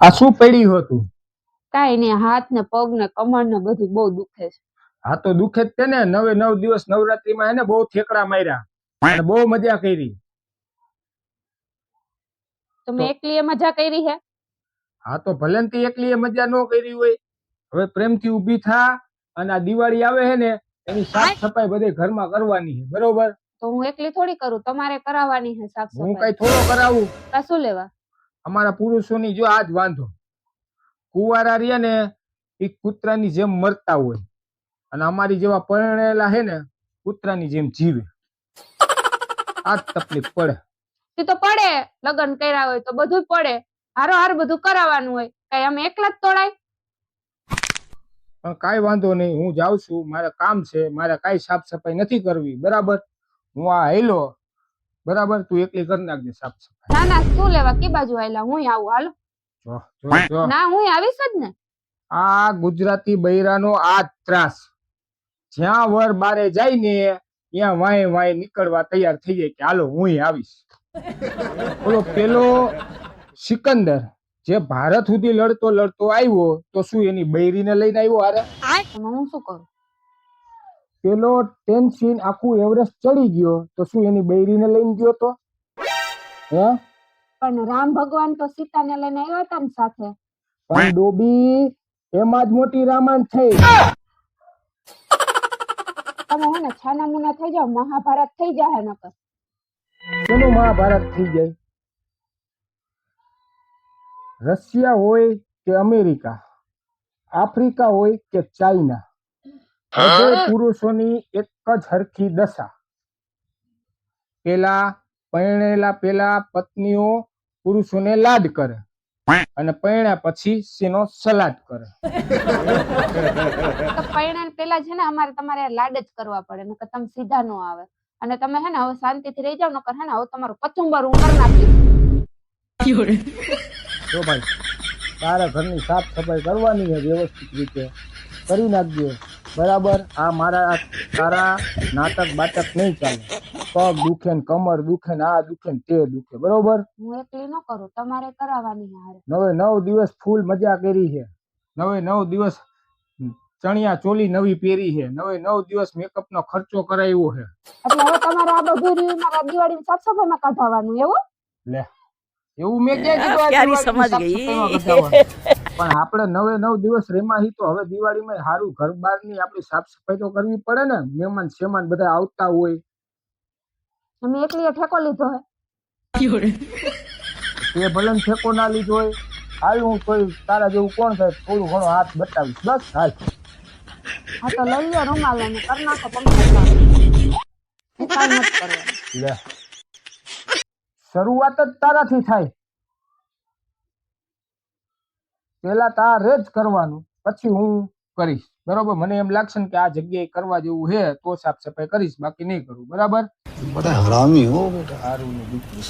આ શું પડ્યું હતું? કાઈ ને હાથ ને પગ ને કમર ને બધું બહુ દુખે છે. હા તો દુખે જ છે ને નવે નવ દિવસ નવરાત્રીમાં એને બહુ ઠેકડા માર્યા અને બહુ મજા કરી. તમે એકલી મજા કરી હે? હા તો ભલે ને એકલી એ મજા ન કરી હોય. હવે પ્રેમથી ઊભી થા અને આ દિવાળી આવે છે ને એની સાફ સફાઈ બધે ઘરમાં કરવાની છે બરોબર? તો હું એકલી થોડી કરું તમારે કરાવવાની છે સાફ હું સફાઈ. કઈ થોડો કરાવું. કશું લેવા? અમારા પુરુષોની જો આ જ વાંધો. કુંવારા રહ્યા ને એ કૂતરાની જેમ મરતા હોય. અને અમારી જેવા પરણેલા છે ને કૂતરાની જેમ જીવે. આ જ તકલીફ પડે. તે તો પડે. લગ્ન કર્યા હોય તો બધું પડે. હારો હાર બધું કરાવવાનું હોય. કઈ અમે એકલા જ તોડાય? પણ કાઈ વાંધો નહીં. હું જાઉં છું. મારે કામ છે. મારે કાઈ સાફ સફાઈ નથી કરવી. બરાબર? હું આ હેલો બરાબર? તું એકલી કરી નાખજે સાફ સફાઈ ના ના શું લેવા કે બાજુ આયલા? હું આવું હાલો. ના હું આવીશ જ ને. આ ગુજરાતી બૈરાનો આ ત્રાસ. જ્યાં વર બારે જાય ને ત્યાં વાંય વાંય નીકળવા તૈયાર થઈ જાય કે હાલો હું આવીશ. બોલો પેલો સિકંદર જે ભારત સુધી લડતો લડતો આવ્યો તો શું એની બૈરીને લઈને આવ્યો હારે? હું શું કરું? પેલો ટેન્શન આખું એવરેસ્ટ ચડી ગયો તો શું એની બૈરીને લઈને ગયો તો? હે? પણ રામ ભગવાન તો સીતાને લઈને આવ્યા હતા ને સાથે. પણ ડોબી એમાં જ મોટી રામાયણ થઈ. તમે હું ને છાના મુના થઈ જાવ મહાભારત થઈ જાય નકર. કેનું મહાભારત થઈ જાય? રશિયા હોય કે અમેરિકા? આફ્રિકા હોય કે ચાઇના? પુરુષોની એક જ હરખી દશા. પેલા પરણેલા પેલા પત્નીઓ પુરુષોને લાડ કરે અને પરણ્યા પછી શેનો સલાડ કરે. તો પરિણામ પેલા છે ને અમારે તમારે લાડ જ કરવા પડે નકર તમે સીધા નો આવે. અને તમે હે ને હવે શાંતિથી રહી જાવ નકર હે ને હવે તમારું કચુંબર હું કરી નાખીશ. જો ભાઈ તારા ઘરની સાફ સફાઈ કરવાની છે વ્યવસ્થિત રીતે. કરી નાખજે. બરાબર? આ મારા તારા નાટક બાટક નહીં ચાલે. પગ દુખે ને કમર દુખે ને આ દુખે ને તે દુખે. બરોબર? હું એકલી ન કરું તમારે કરાવવાની હારે. નવે નવ દિવસ ફૂલ મજા કરી છે. નવે નવ દિવસ ચણિયા ચોલી નવી પહેરી છે. નવે નવ દિવસ મેકઅપ નો ખર્ચો કરાવ્યો છે. એટલે હવે તમારે આ બધું દિવાળી સાફ સફાઈમાં કાઢવાનું એવું? લે. એવું મેં ક્યાં કીધું આ પ્યારી દિવાળીની સમજ સાફ ગઈ. સફાઈમાં કઢાવવાનું. પણ આપણે નવે નવ દિવસ રેમાહી તો હવે દિવાળીમાં સારું ઘર બારની આપણી સાફ સફાઈ તો કરવી પડે ને. મહેમાન સેમાન બધા આવતા હોય. અમે એકલીએ ઠેકો લીધો હે. તે ભલે ને ઠેકો ના લીધો હોય. હાલ હું કોઈ તારા જેવું કોણ થાય? થોડું ઘણો હાથ બતાવીશ. બસ હાલ. હા તો લઈ લો રૂમાલ અને કરી નાખો પંખો ચાલુ. હું કાંઈ નથી કરવાનું. લે. શરૂઆત જ તારાથી થાય. પેલા તારે જ કરવાનું પછી હું કરીશ. બરોબર? મને એમ લાગશે ને કે આ જગ્યાએ કરવા જેવું છે તો સાફ સફાઈ કરીશ બાકી નહીં કરું. બરાબર? બધા હરામી હો. બેટા હારું દીકરી